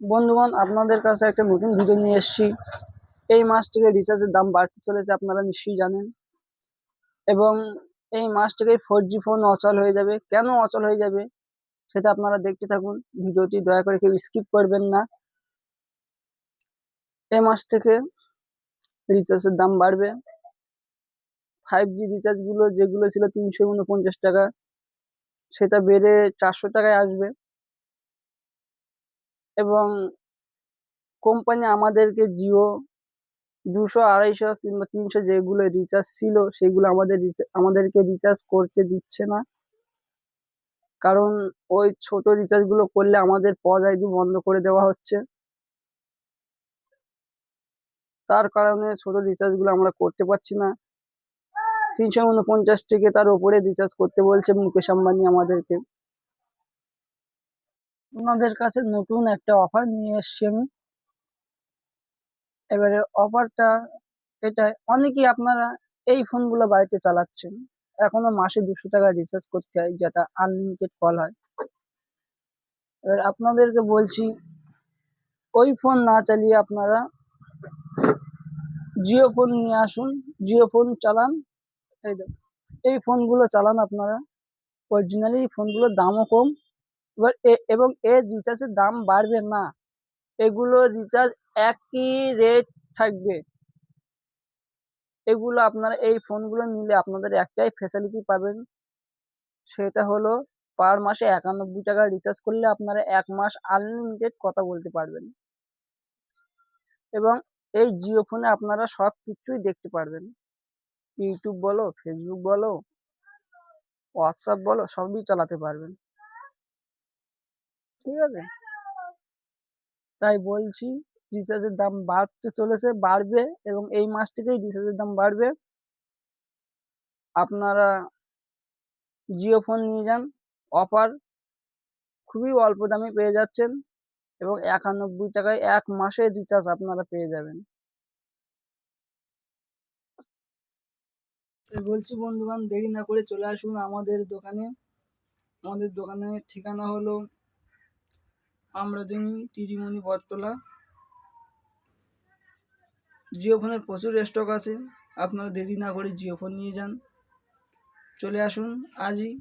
বন্ধুগণ, আপনাদের কাছে একটা নতুন ভিডিও নিয়ে এসেছি। এই মাস থেকে রিচার্জের দাম বাড়তে চলেছে, আপনারা নিশ্চয়ই জানেন। এবং এই মাস থেকে ফোর জি ফোন অচল হয়ে যাবে। কেন অচল হয়ে যাবে, সেটা আপনারা দেখতে থাকুন। ভিডিওটি দয়া করে কেউ স্কিপ করবেন না। এই মাস থেকে রিচার্জের দাম বাড়বে। ফাইভ জি রিচার্জগুলো যেগুলো ছিল তিনশো উনপঞ্চাশ টাকা, সেটা বেড়ে চারশো টাকায় আসবে। এবং কোম্পানি আমাদেরকে জিও দুশো, আড়াইশো কিংবা তিনশো যেগুলো রিচার্জ ছিল, সেগুলো আমাদের আমাদেরকে রিচার্জ করতে দিচ্ছে না। কারণ ওই ছোট রিচার্জগুলো করলে আমাদের পজ আইডি বন্ধ করে দেওয়া হচ্ছে। তার কারণে ছোট রিচার্জগুলো আমরা করতে পারছি না। তিনশো উনপঞ্চাশ থেকে তার উপরে রিচার্জ করতে বলছে মুকেশ আম্বানি আমাদেরকে। ওনাদের কাছে নতুন একটা অফার নিয়ে এসছি আমি। এবারে অফারটা এটা অনেকেই আপনারা এই ফোনগুলো বাড়িতে চালাচ্ছেন। এখনও মাসে দুশো টাকা রিচার্জ করতে হয়, যেটা আনলিমিটেড কল হয়। এবার আপনাদেরকে বলছি, ওই ফোন না চালিয়ে আপনারা জিও ফোন নিয়ে আসুন, জিও ফোন চালান। এই এই ফোনগুলো চালান আপনারা। অরিজিনালি এই ফোনগুলোর দামও কম। এবার এ- এবং এর রিচার্জের দাম বাড়বে না। এগুলো রিচার্জ একই রেট থাকবে। এগুলো আপনারা এই ফোনগুলো নিলে আপনাদের একটাই ফেসিলিটি পাবেন। সেটা হলো পার মাসে একানব্বই টাকা রিচার্জ করলে আপনারা এক মাস আনলিমিটেড কথা বলতে পারবেন। এবং এই জিও ফোনে আপনারা সব কিছুই দেখতে পারবেন। ইউটিউব বলো ফেসবুক বলো হোয়াটসঅ্যাপ বলো, সবই চালাতে পারবেন। ঠিক আছে? তাই বলছি রিচার্জের দাম বাড়তে চলেছে, বাড়বে এবং এই মাস থেকেই রিচার্জের দাম বাড়বে। আপনারা জিও ফোন নিয়ে যান অফার খুবই অল্প দামে পেয়ে যাচ্ছেন এবং একানব্বই টাকায় এক মাসের রিচার্জ আপনারা পেয়ে যাবেন। বলছি বন্ধুবান দেরি না করে চলে আসুন আমাদের দোকানে। আমাদের দোকানের ঠিকানা হলো আমরাদিনী তিরিমণি বটতলা। জিও ফোনের প্রচুর স্টক আছে। আপনারা দেরি না করে জিও ফোন নিয়ে যান। চলে আসুন আজই।